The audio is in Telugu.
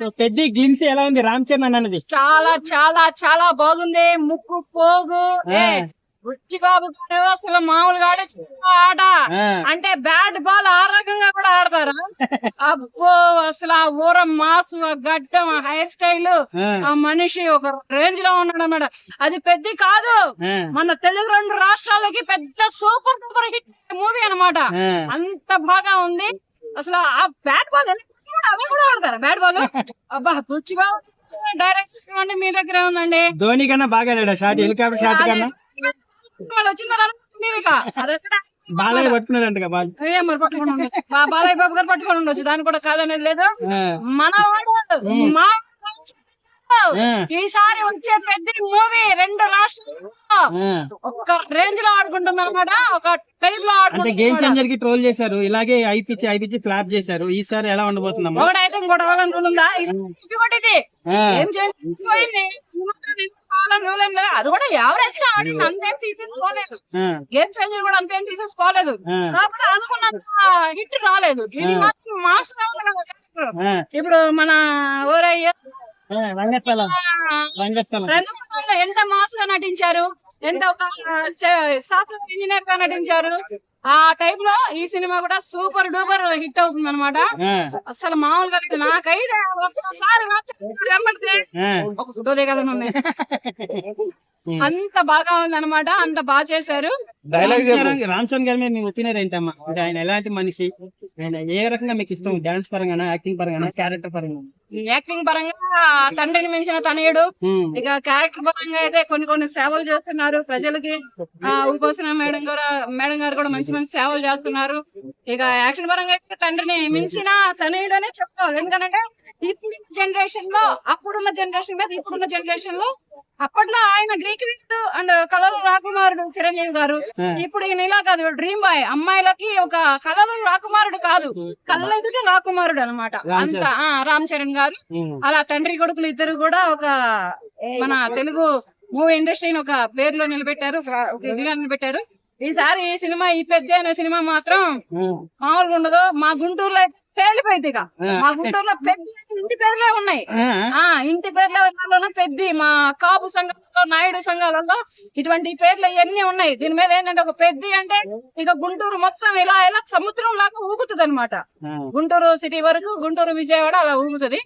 సో పెద్ద గ్లిమ్స్ ఎలా ఉంది? రామ్ చరణ్ అన్నది. చాలా చాలా చాలా బాగుంది. ముక్కు పోగు. బుచ్చి బాబు గారు అసలు మామూలుగా ఆడే ఆట. అంటే బ్యాట్ బాల్ ఆ రకంగా కూడా ఆడతారు? అబ్బో అసలు ఆ ఊర మాసు ఆ గడ్డం ఆ హెయిర్ స్టైల్. ఆ, మనిషి ఒక రేంజ్లో ఉన్నాడు అన్నమాట. అది పెద్ద కాదు. మన తెలుగు రెండు రాష్ట్రాలకి పెద్ద సూపర్ సూపర్ హిట్ మూవీ అన్నమాట. ఆ. అంత బాగా ఉంది. అసలు ఆ బ్యాట్ బాల్ అదే కూడా ఆడతారు? బ్యాట్ బాల్ అబ్బా పుచ్చిగా డైరెక్ట్ అండి మీ దగ్గర ఉందండి. ధోని కన్నా బాగా ఆడాడు? షాట్ హెలికాప్టర్ షాట్ కన్నా? వాళ్ళు వచ్చిన? బాలయ్య పట్టుకున్నాడంట బాల్. ఏ మరి పట్టుకొని ఉండొచ్చు. బా- బాలయ్య బాబు గారు పట్టుకొని ఉండొచ్చు. దాని కూడా కాదనేది లేదు. మనవాడు మా ఆ. ఈసారి వచ్చే పెద్ద మూవీ రెండు రాష్ట్రాల్లో ఒక్క రేంజ్లో ఆడుకుంటుంది అనమాట ఒక టైప్లో అంటే గేమ్ చేంజర్కి ట్రోల్ చేశారు. ఇలాగే ఐపిచ్చి ఐపిచ్చి ఫ్లాప్ చేశారు. ఈసారి ఎలా ఉండబోతుందమ్మా? ఒకటైతే ఇంకోటి అవ్వాలనుకుంటుందా ఇది. ఏం చేసిపోయింది అది కూడా యావరేజ్గా ఆడింది. అంతేం తీసేసుకోలేదు గేమ్ చేంజర్ కూడా అంతేం తీసేసుకోలేదు కాబట్టి అనుకున్నంత హిట్ రాలేదు. ఇది మాత్రం మాస్ ఇప్పుడు మన ఊరయ్య ఆ, రంగస్థలం. రంగస్థలం. ఎంత మాస్గా నటించారు? ఎంత ఒక సాఫ్ట్వేర్ ఇంజనీర్గా నటించారు? ఆ టైప్లో ఈ సినిమా కూడా సూపర్ డూపర్ హిట్ అవుతుంది అనమాట అసలు మామూలుగా లేదు. నాకైతే ఒక్కసారి వెంబడితే ఆ. ఒక ఫోటో దిగాలని అంత బాగా ఉంది అనమాట అంత బాగా చేశారు. రామ్ చరణ్ గారి మీద మీ ఒపీనియన్ ఏంటమ్మా? అంటే ఆయన ఎలాంటి మనిషి? ఆయన ఏ రకంగా మీకు ఇష్టం? డాన్స్ పరంగానా యాక్టింగ్ పరంగానా క్యారెక్టర్ పరంగా యాక్టింగ్ పరంగా తండ్రిని మించిన తనయుడు. ఇక క్యారెక్టర్ పరంగా అయితే కొన్ని కొన్ని సేవలు చేస్తున్నారు. ప్రజలకి ఆ ఉపోసన మేడం గారు మేడం గారు కూడా మంచి మంచి సేవలు చేస్తున్నారు. ఇక యాక్షన్ పరంగా అయితే తండ్రిని మించిన తనయుడు అనే చెప్తాం ఎందుకంటే ఇప్పుడున్న జనరేషన్లో అప్పుడున్న జనరేషన్ మీద ఇప్పుడున్న జనరేషన్లో అప్పట్లో ఆయన గ్రీక్ అండ్ కలలు రాకుమారుడు చిరంజీవి గారు. ఇప్పుడు ఈయన ఇలా కాదు డ్రీమ్ బాయ్. అమ్మాయిలకి ఒక కలలు రాకుమారుడు కాదు. కళ్ళెదుటి రాకుమారుడు అనమాట అంత ఆ, రామ్ చరణ్ గారు. అలా తండ్రి కొడుకులు ఇద్దరు కూడా ఒక మన తెలుగు మూవీ ఇండస్ట్రీని ఒక పేరులో నిలబెట్టారు ఒక ఒక ఇదిగా నిలబెట్టారు. ఈసారి ఈ సినిమా ఈ పెద్ద అనే సినిమా మాత్రం మామూలుగా ఉండదు. మా గుంటూరులో పేలిపోయింది ఇక. మా గుంటూరులో పెద్ద ఇంటి పేర్లే ఉన్నాయి. ఆ. ఇంటి పేర్ల పెద్ద మా కాపు సంఘాలలో నాయుడు సంఘాలలో ఇటువంటి పేర్లు ఇవన్నీ ఉన్నాయి. దీని మీద ఏంటంటే ఒక పెద్ద అంటే ఇక గుంటూరు మొత్తం ఇలా ఇలా సముద్రం లాగా ఊగుతుంది అనమాట గుంటూరు సిటీ వరకు గుంటూరు విజయవాడ అలా ఊగుతుంది.